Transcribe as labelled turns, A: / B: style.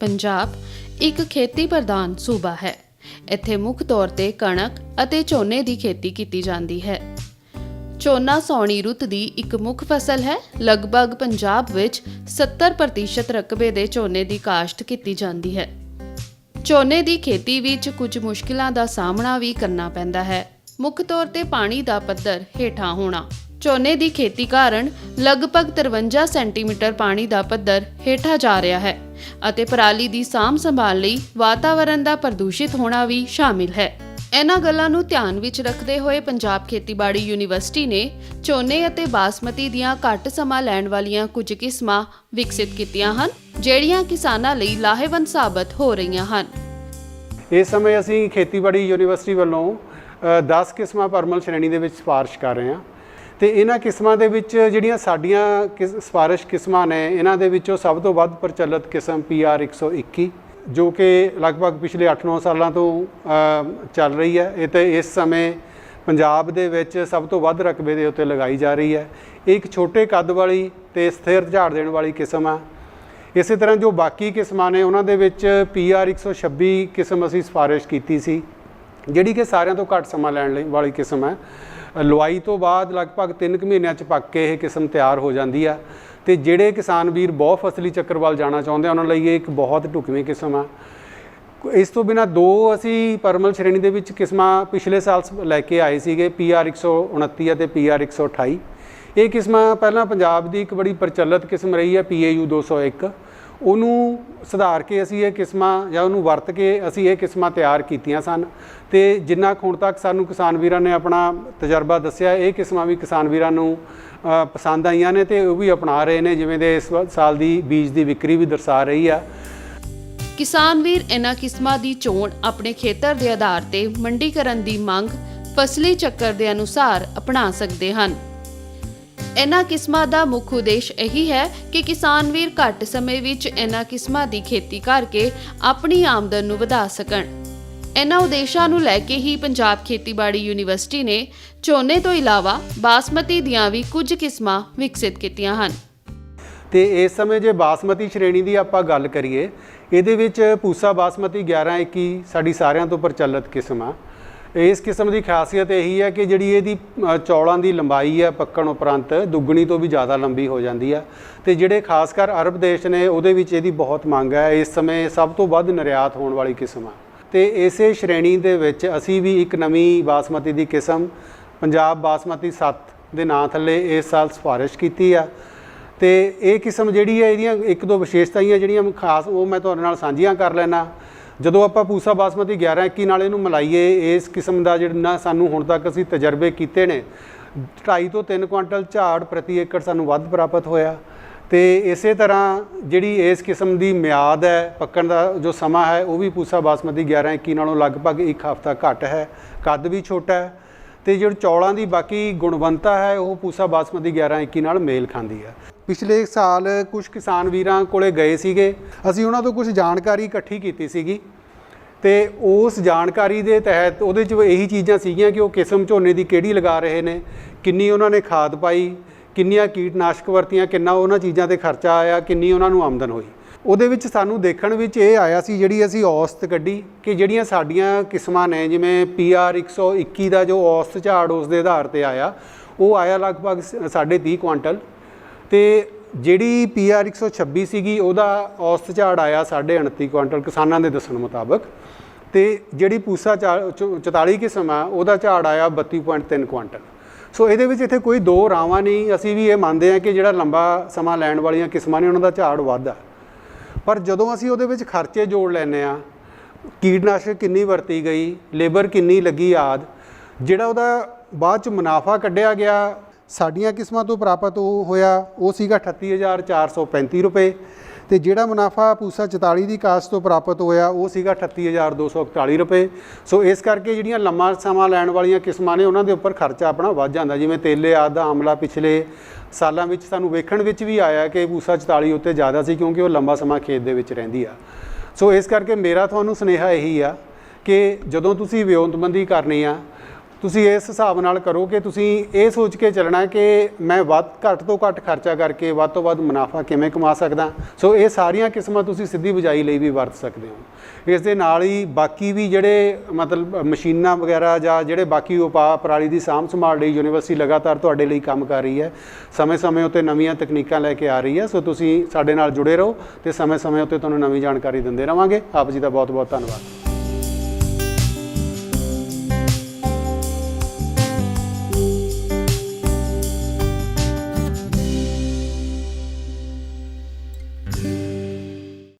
A: ਪੰਜਾਬ ਇੱਕ ਖੇਤੀ ਪ੍ਰਧਾਨ ਸੂਬਾ ਹੈ। ਇੱਥੇ ਮੁੱਖ ਤੌਰ ਤੇ ਕਣਕ ਅਤੇ ਝੋਨੇ ਦੀ ਖੇਤੀ ਕੀਤੀ ਜਾਂਦੀ ਹੈ। ਝੋਨਾ ਸੌਣੀ ਰੁੱਤ ਦੀ ਇੱਕ ਮੁੱਖ ਫਸਲ ਹੈ। ਲਗਭਗ ਪੰਜਾਬ ਵਿੱਚ 70% ਰਕਬੇ ਦੇ ਝੋਨੇ ਦੀ ਕਾਸ਼ਤ ਕੀਤੀ ਜਾਂਦੀ ਹੈ। ਝੋਨੇ ਦੀ ਖੇਤੀ ਵਿੱਚ ਕੁਝ ਮੁਸ਼ਕਿਲਾਂ ਦਾ ਸਾਹਮਣਾ ਵੀ ਕਰਨਾ ਪੈਂਦਾ ਹੈ। ਮੁੱਖ ਤੌਰ ਤੇ ਪਾਣੀ ਦਾ ਪੱਧਰ ਹੇਠਾਂ ਹੋਣਾ। ਝੋਨੇ ਦੀ ਖੇਤੀ ਕਾਰਨ ਲਗਭਗ 53 ਸੈਂਟੀਮੀਟਰ ਪਾਣੀ ਦਾ ਪੱਧਰ ਹੇਠਾਂ ਜਾ ਰਿਹਾ ਹੈ ਅਤੇ ਪਰਾਲੀ ਦੀ ਸਾਂਭ ਸੰਭਾਲ ਲਈ ਵਾਤਾਵਰਣ ਦਾ ਪ੍ਰਦੂਸ਼ਿਤ ਹੋਣਾ ਵੀ ਸ਼ਾਮਿਲ ਹੈ। ਇਹਨਾਂ ਗੱਲਾਂ ਨੂੰ ਧਿਆਨ ਵਿੱਚ ਰੱਖਦੇ ਹੋਏ ਪੰਜਾਬ ਖੇਤੀਬਾੜੀ ਯੂਨੀਵਰਸਿਟੀ ਨੇ ਝੋਨੇ ਅਤੇ ਬਾਸਮਤੀ ਦੀਆਂ ਘੱਟ ਸਮਾਂ ਲੈਣ ਵਾਲੀਆਂ ਕੁਝ ਕਿਸਮਾਂ ਵਿਕਸਿਤ ਕੀਤੀਆਂ ਹਨ ਜਿਹੜੀਆਂ ਕਿਸਾਨਾਂ ਲਈ ਲਾਹੇਵੰਦ ਸਾਬਤ ਹੋ ਰਹੀਆਂ ਹਨ।
B: ਇਸ ਸਮੇਂ ਅਸੀਂ ਖੇਤੀਬਾੜੀ ਯੂਨੀਵਰਸਿਟੀ ਵੱਲੋਂ ਅ, 10 ਕਿਸਮਾਂ ਪਰਮਲ ਸ਼੍ਰੇਣੀ ਦੇ ਵਿੱਚ ਸਿਫਾਰਿਸ਼ ਕਰ ਰਹੇ ਹਾਂ। ਤੇ ਇਹਨਾਂ ਕਿਸਮਾਂ ਦੇ ਵਿੱਚ ਜਿਹੜੀਆਂ ਸਾਡੀਆਂ ਕਿਸ- ਸਿਫਾਰਿਸ਼ ਕਿਸਮਾਂ ਨੇ, ਇਹਨਾਂ ਦੇ ਵਿੱਚੋਂ ਸਭ ਤੋਂ ਵੱਧ ਪ੍ਰਚਲਿਤ ਕਿਸਮ PR 121 ਜੋ ਕਿ ਲਗਭਗ ਪਿਛਲੇ 8-9 ਸਾਲਾਂ ਤੋਂ ਚੱਲ ਰਹੀ ਹੈ। ਇਹ ਤੇ ਇਸ ਸਮੇਂ ਪੰਜਾਬ ਦੇ ਵਿੱਚ ਸਭ ਤੋਂ ਵੱਧ ਰਕਬੇ ਦੇ ਉੱਤੇ ਲਗਾਈ ਜਾ ਰਹੀ ਹੈ। ਇਹ ਇੱਕ ਛੋਟੇ ਕੱਦ ਵਾਲੀ ਤੇ ਸਥਿਰ ਝਾੜ ਦੇਣ ਵਾਲੀ ਕਿਸਮ ਆ। ਇਸੇ ਤਰ੍ਹਾਂ ਜੋ ਬਾਕੀ ਕਿਸਮਾਂ ਨੇ, ਉਹਨਾਂ ਦੇ ਵਿੱਚ PR 126 ਕਿਸਮ ਅਸੀਂ ਸਿਫਾਰਿਸ਼ ਕੀਤੀ ਸੀ, ਜਿਹੜੀ ਕਿ ਸਾਰਿਆਂ ਤੋਂ ਘੱਟ ਸਮਾਂ ਲੈਣ ਲਈ ਵਾਲੀ ਕਿਸਮ ਹੈ। ਲਵਾਈ ਤੋਂ ਬਾਅਦ ਲਗਭਗ 3 ਕੁ ਮਹੀਨਿਆਂ ਚ ਪੱਕ ਕੇ ਇਹ ਕਿਸਮ ਤਿਆਰ ਹੋ ਜਾਂਦੀ ਆ। ਤੇ ਜਿਹੜੇ ਕਿਸਾਨ ਵੀਰ ਬਹੁ ਫਸਲੀ ਚੱਕਰ ਵੱਲ ਜਾਣਾ ਚਾਹੁੰਦੇ ਆ, ਉਹਨਾਂ ਲਈ ਇਹ ਇੱਕ ਬਹੁਤ ਢੁਕਵੀਂ ਕਿਸਮ ਆ। ਇਸ ਤੋਂ ਬਿਨਾ ਦੋ ਅਸੀਂ ਪਰਮਲ ਸ਼੍ਰੇਣੀ ਦੇ ਵਿੱਚ ਕਿਸਮਾਂ ਪਿਛਲੇ ਸਾਲ ਸ- ਲੈ ਕੇ ਆਏ ਸੀਗੇ PR 129 ਅਤੇ PR 128 ਇਹ ਕਿਸਮਾਂ ਪਹਿਲਾਂ ਪੰਜਾਬ ਦੀ ਇੱਕ ਬੜੀ ਪ੍ਰਚਲਿਤ ਕਿਸਮ ਰਹੀ ਹੈ PAU 201 ਉਹਨੂੰ ਸੁਧਾਰ ਕੇ ਅਸੀਂ ਇਹ ਕਿਸਮਾਂ ਜਾਂ ਉਹਨੂੰ ਵਰਤ ਕੇ ਅਸੀਂ ਇਹ ਕਿਸਮਾਂ ਤਿਆਰ ਕੀਤੀਆਂ ਸਨ। ਤੇ ਜਿੰਨਾ ਕੁ ਹੁਣ ਤੱਕ ਸਾਨੂੰ ਕਿਸਾਨ ਵੀਰਾਂ ਨੇ ਆਪਣਾ ਤਜਰਬਾ ਦੱਸਿਆ, ਇਹ ਕਿਸਮਾਂ ਵੀ ਕਿਸਾਨ ਵੀਰਾਂ ਨੂੰ ਪਸੰਦ ਆਈਆਂ ਨੇ ਤੇ ਉਹ ਵੀ ਅਪਣਾ ਰਹੇ ਨੇ, ਜਿਵੇਂ ਦੇ ਇਸ ਸਾਲ ਦੀ ਬੀਜ ਦੀ ਵਿਕਰੀ ਵੀ ਦਰਸਾ ਰਹੀ ਆ।
A: ਕਿਸਾਨ ਵੀਰ ਇਹਨਾਂ ਕਿਸਮਾਂ ਦੀ ਚੋਣ ਆਪਣੇ ਖੇਤਰ ਦੇ ਆਧਾਰ ਤੇ ਮੰਡੀਕਰਨ ਦੀ ਮੰਗ, ਫਸਲੀ ਚੱਕਰ ਦੇ ਅਨੁਸਾਰ ਅਪਣਾ ਸਕਦੇ ਹਨ। ਇਹਨਾਂ ਕਿਸਮਾਂ ਦਾ ਮੁੱਖ ਉਦੇਸ਼ ਇਹੀ ਹੈ ਕਿ ਕਿਸਾਨ ਵੀਰ ਘੱਟ ਸਮੇਂ ਵਿੱਚ ਇਹਨਾਂ ਕਿਸਮਾਂ ਦੀ ਖੇਤੀ ਕਰਕੇ ਆਪਣੀ ਆਮਦਨ ਨੂੰ ਵਧਾ ਸਕਣ। ਇਹਨਾਂ ਉਦੇਸ਼ਾਂ ਨੂੰ ਲੈ ਕੇ ਹੀ ਪੰਜਾਬ ਖੇਤੀਬਾੜੀ ਯੂਨੀਵਰਸਿਟੀ ਨੇ ਝੋਨੇ ਤੋਂ ਇਲਾਵਾ ਬਾਸਮਤੀ ਦੀਆਂ ਵੀ ਕੁਝ ਕਿਸਮਾਂ ਵਿਕਸਿਤ ਕੀਤੀਆਂ ਹਨ।
B: ਤੇ ਇਸ ਸਮੇਂ ਜੇ ਬਾਸਮਤੀ ਸ਼੍ਰੇਣੀ ਦੀ ਆਪਾਂ ਗੱਲ ਕਰੀਏ, ਇਹਦੇ ਵਿੱਚ ਪੂਸਾ ਬਾਸਮਤੀ 1121 ਸਾਡੀ ਸਾਰਿਆਂ ਤੋਂ ਪ੍ਰਚਲਿਤ ਕਿਸਮ ਆ। ਇਸ ਕਿਸਮ ਦੀ ਖਾਸੀਅਤ ਇਹੀ ਹੈ ਕਿ ਜਿਹੜੀ ਇਹਦੀ ਚੌਲਾਂ ਦੀ ਲੰਬਾਈ ਹੈ ਪੱਕਣ ਉਪਰੰਤ ਦੁੱਗਣੀ ਤੋਂ ਵੀ ਜ਼ਿਆਦਾ ਲੰਬੀ ਹੋ ਜਾਂਦੀ ਆ ਤੇ ਜਿਹੜੇ ਖਾਸ ਕਰ ਅਰਬ ਦੇਸ਼ ਨੇ ਉਹਦੇ ਵਿੱਚ ਇਹਦੀ ਬਹੁਤ ਮੰਗ ਹੈ। ਇਸ ਸਮੇਂ ਸਭ ਤੋਂ ਵੱਧ ਨਿਰਯਾਤ ਹੋਣ ਵਾਲੀ ਕਿਸਮ ਆ। ਤੇ ਇਸੇ ਸ਼੍ਰੇਣੀ ਦੇ ਵਿੱਚ ਅਸੀਂ ਵੀ ਇੱਕ ਨਵੀਂ ਬਾਸਮਤੀ ਦੀ ਕਿਸਮ, ਪੰਜਾਬ ਬਾਸਮਤੀ 7 ਦੇ ਨਾਂ ਥੱਲੇ ਇਸ ਸਾਲ ਸਿਫਾਰਿਸ਼ ਕੀਤੀ ਆ। ਤੇ ਇਹ ਕਿਸਮ ਜਿਹੜੀ ਹੈ, ਇਹਦੀਆਂ ਇੱਕ ਦੋ ਵਿਸ਼ੇਸ਼ਤਾਵਾਂ ਜਿਹੜੀਆਂ ਖਾਸ ਉਹ ਮੈਂ ਤੁਹਾਡੇ ਨਾਲ ਸਾਂਝੀਆਂ ਕਰ ਲੈਣਾ ਜਦੋਂ ਆਪਾਂ ਪੂਸਾ ਬਾਸਮਤੀ 1121 ਨਾਲ ਇਹਨੂੰ ਮਿਲਾਈਏ, ਇਸ ਕਿਸਮ ਦਾ ਜਿਹੜਾ ਸਾਨੂੰ ਹੁਣ ਤੱਕ ਅਸੀਂ ਤਜਰਬੇ ਕੀਤੇ ਨੇ 2.5 ਤੋਂ 3 ਕੁਇੰਟਲ ਝਾੜ ਪ੍ਰਤੀ ਏਕੜ ਸਾਨੂੰ ਵੱਧ ਪ੍ਰਾਪਤ ਹੋਇਆ ਤੇ ਇਸੇ ਤਰ੍ਹਾਂ ਜਿਹੜੀ ਇਸ ਕਿਸਮ ਦੀ ਮਿਆਦ ਹੈ, ਪੱਕਣ ਦਾ ਜੋ ਸਮਾਂ ਹੈ, ਉਹ ਵੀ ਪੂਸਾ ਬਾਸਮਤੀ 1121 ਨਾਲੋਂ ਲਗਭਗ ਇੱਕ ਹਫ਼ਤਾ ਘੱਟ ਹੈ, ਕੱਦ ਵੀ ਛੋਟਾ ਹੈ ਤੇ ਜਿਹੜੀ ਚੌਲਾਂ ਦੀ ਬਾਕੀ ਗੁਣਵੰਤਾ ਹੈ, ਉਹ ਪੂਸਾ ਬਾਸਮਤੀ 1121 ਨਾਲ ਮੇਲ ਖਾਂਦੀ ਹੈ। ਪਿਛਲੇ ਸਾਲ ਕੁਝ ਕਿਸਾਨ ਵੀਰਾਂ ਕੋਲੇ ਗਏ ਸੀਗੇ। ਅਸੀਂ ਉਹਨਾਂ ਤੋਂ ਕੁਝ ਜਾਣਕਾਰੀ ਇਕੱਠੀ ਕੀਤੀ ਸੀਗੀ ਤੇ ਉਸ ਜਾਣਕਾਰੀ ਦੇ ਤਹਿਤ ਉਹਦੇ 'ਚ ਇਹੀ ਚੀਜ਼ਾਂ ਸੀਗੀਆਂ ਕਿ ਉਹ ਕਿਸਮ ਝੋਨੇ ਦੀ ਕਿਹੜੀ ਲਗਾ ਰਹੇ ਨੇ, ਕਿੰਨੀ ਉਹਨਾਂ ਨੇ ਖਾਦ ਪਾਈ, ਕਿੰਨੀਆਂ ਕੀਟਨਾਸ਼ਕ ਵਰਤੀਆਂ, ਕਿੰਨਾ ਉਹਨਾਂ ਚੀਜ਼ਾਂ ਤੇ ਖਰਚਾ ਆਇਆ, ਕਿੰਨੀ ਉਹਨਾਂ ਨੂੰ ਆਮਦਨ ਹੋਈ। ਉਹਦੇ ਵਿੱਚ ਸਾਨੂੰ ਦੇਖਣ ਵਿੱਚ ਇਹ ਆਇਆ ਸੀ ਜਿਹੜੀ ਅਸੀਂ ਔਸਤ ਕੱਢੀ ਕਿ ਜਿਹੜੀਆਂ ਸਾਡੀਆਂ ਕਿਸਮਾਂ ਨੇ, ਜਿਵੇਂ PR 121 ਦਾ ਜੋ ਔਸਤ ਝਾੜ ਉਸ ਦੇ ਆਧਾਰ ਤੇ ਆਇਆ, ਉਹ ਆਇਆ ਲਗਭਗ 30 ਕੁਆਂਟਲ। ਤੇ ਜਿਹੜੀ PR 126 ਸੀਗੀ, ਉਹਦਾ ਔਸਤ ਝਾੜ ਆਇਆ 29.5 ਕੁਆਂਟਲ ਕਿਸਾਨਾਂ ਦੇ ਦੱਸਣ ਮੁਤਾਬਕ। ਤੇ ਜਿਹੜੀ ਪੂਸਾ ਚਾ- ਚੌ- 44 ਕਿਸਮ ਆ, ਉਹਦਾ ਝਾੜ ਆਇਆ 32.3 ਕੁਆਂਟਲ ਸੋ ਇਹਦੇ ਵਿੱਚ ਇੱਥੇ ਕੋਈ ਦੋ ਰਾਵਾਂ ਨਹੀਂ, ਅਸੀਂ ਵੀ ਇਹ ਮੰਨਦੇ ਹਾਂ ਕਿ ਜਿਹੜਾ ਲੰਬਾ ਸਮਾਂ ਲੈਣ ਵਾਲੀਆਂ ਕਿਸਮਾਂ ਨੇ, ਉਹਨਾਂ ਦਾ ਝਾੜ ਵੱਧਦਾ ਪਰ ਜਦੋਂ ਅਸੀਂ ਉਹਦੇ ਵਿੱਚ ਖਰਚੇ ਜੋੜ ਲੈਨੇ ਆ ਕੀਟਨਾਸ਼ਕ ਕਿੰਨੀ ਵਰਤੀ ਗਈ, ਲੇਬਰ ਕਿੰਨੀ ਲੱਗੀ ਆਦ, ਜਿਹੜਾ ਉਹਦਾ ਬਾਅਦ ਚ ਮੁਨਾਫਾ ਕੱਢਿਆ ਗਿਆ ਸਾਡੀਆਂ ਕਿਸਮਾਂ ਤੋਂ ਪ੍ਰਾਪਤ ਉਹ ਹੋਇਆ, ਉਹ ਸੀਗਾ 38435 ਰੁਪਏ। ਤੇ ਜਿਹੜਾ ਮੁਨਾਫਾ ਪੂਸਾ 44 ਦੀ ਕਾਸਤ ਤੋਂ ਪ੍ਰਾਪਤ ਹੋਇਆ, ਉਹ ਸੀਗਾ 38241 ਰੁਪਏ। ਸੋ ਇਸ ਕਰਕੇ ਜਿਹੜੀਆਂ ਲੰਮਾ ਸਮਾਂ ਲੈਣ ਵਾਲੀਆਂ ਕਿਸਮਾਂ ਨੇ, ਉਹਨਾਂ ਦੇ ਉੱਪਰ ਖਰਚਾ ਆਪਣਾ ਵੱਧ ਜਾਂਦਾ। ਜਿਵੇਂ ਤੇਲੇ, ਆਦ ਦਾ ਆਮਲਾ ਪਿਛਲੇ ਸਾਲਾਂ ਵਿੱਚ ਸਾਨੂੰ ਵੇਖਣ ਵਿੱਚ ਵੀ ਆਇਆ ਕਿ ਪੂਸਾ 44 ਉੱਤੇ ਜ਼ਿਆਦਾ ਸੀ, ਕਿਉਂਕਿ ਉਹ ਲੰਬਾ ਸਮਾਂ ਖੇਤ ਦੇ ਵਿੱਚ ਰਹਿੰਦੀ ਆ। ਸੋ ਇਸ ਕਰਕੇ ਮੇਰਾ ਤੁਹਾਨੂੰ ਸੁਨੇਹਾ ਇਹੀ ਆ ਕਿ ਜਦੋਂ ਤੁਸੀਂ ਵਿਉਂਤਬੰਦੀ ਕਰਨੀ ਆ ਤੁਸੀਂ ਇਸ ਹਿਸਾਬ ਨਾਲ ਕਰੋ ਕਿ ਤੁਸੀਂ ਇਹ ਸੋਚ ਕੇ ਚੱਲਣਾ ਕਿ ਮੈਂ ਵੱਧ ਘੱਟ ਤੋਂ ਘੱਟ ਖਰਚਾ ਕਰਕੇ ਵੱਧ ਤੋਂ ਵੱਧ ਮੁਨਾਫਾ ਕਿਵੇਂ ਕਮਾ ਸਕਦਾ। ਸੋ ਇਹ ਸਾਰੀਆਂ ਕਿਸਮਾਂ ਤੁਸੀਂ ਸਿੱਧੀ ਬਿਜਾਈ ਲਈ ਵੀ ਵਰਤ ਸਕਦੇ ਹੋ। ਇਸ ਦੇ ਨਾਲ ਹੀ ਬਾਕੀ ਵੀ ਜਿਹੜੇ ਮਤਲਬ ਮਸ਼ੀਨਾਂ ਵਗੈਰਾ ਜਾਂ ਜਿਹੜੇ ਬਾਕੀ ਉਪਾਅ ਪਰਾਲੀ ਦੀ ਸਾਂਭ ਸੰਭਾਲ ਲਈ ਯੂਨੀਵਰਸਿਟੀ ਲਗਾਤਾਰ ਤੁਹਾਡੇ ਲਈ ਕੰਮ ਕਰ ਰਹੀ ਹੈ, ਸਮੇਂ-ਸਮੇਂ ਉੱਤੇ ਨਵੀਆਂ ਤਕਨੀਕਾਂ ਲੈ ਕੇ ਆ ਰਹੀ ਹੈ। ਸੋ ਤੁਸੀਂ ਸਾਡੇ ਨਾਲ ਜੁੜੇ ਰਹੋ ਤੇ ਸਮੇਂ-ਸਮੇਂ ਉੱਤੇ ਤੁਹਾਨੂੰ ਨਵੀਂ ਜਾਣਕਾਰੀ ਦਿੰਦੇ ਰਵਾਂਗੇ। ਆਪ ਜੀ ਦਾ ਬਹੁਤ-ਬਹੁਤ ਧੰਨਵਾਦ।